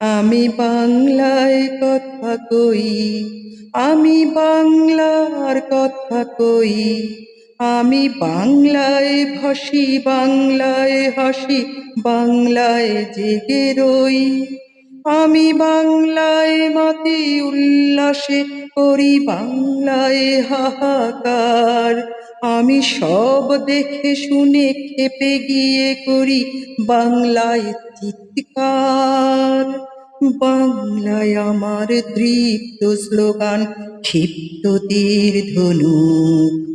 আমি বাংলায় কথা কই আমি বাংলার কথা কই। আমি বাংলায় ভাসি, বাংলায় হাসি, বাংলায় জেগে রই। আমি বাংলায় মাতি উল্লাসে করি, বাংলায় হাহাকার। আমি সব দেখে শুনে খেপে গিয়ে করি, বাংলায় চিৎকার। বাংলায় আমার দৃপ্ত স্লোগান, ক্ষিপ্ত তীর ধনুক।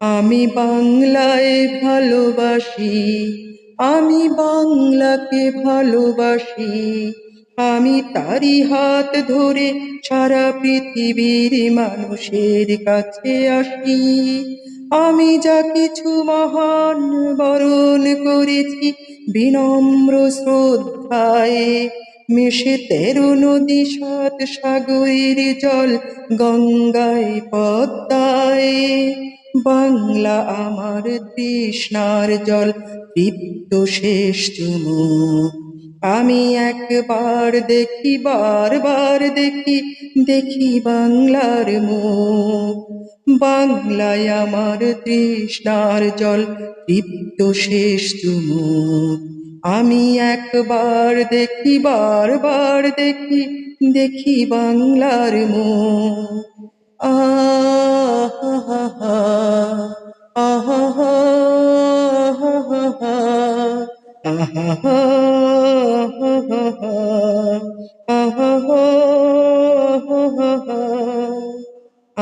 আমি বাংলায় ভালোবাসি, আমি বাংলাকে ভালোবাসি, আমি তারি হাত ধরে সারা পৃথিবীর মানুষের কাছে আসি। আমি যা কিছু মহান বরণ করেছি বিনম্র শ্রদ্ধায় মিশে তেরো নদী, সাত সাগরের জল গঙ্গায় পদ্মায়। বাংলা আমার তৃষ্ণার জল, তৃপ্ত শেষ চুমুক আমি একবার দেখি, বারবার দেখি দেখি বাংলার মুখ। বাংলায় আমার তৃষ্ণার জল, তৃপ্ত শেষ চুমুক। আমি একবার দেখি, বারবার দেখি দেখি বাংলার মুখ। আহ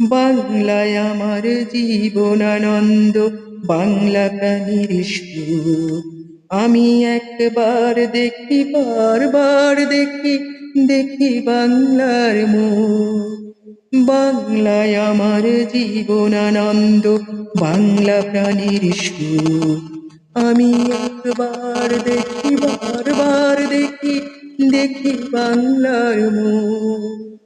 বাংলায় আমার জীবনানন্দ, বাংলা প্রাণীর আমি একবার দেখি, বারবার দেখি দেখি বাংলার মুখ। বাংলায় আমার জীবনানন্দ, বাংলা প্রাণীর আমি একবার দেখি, বারবার দেখি দেখি বাংলার মুখ।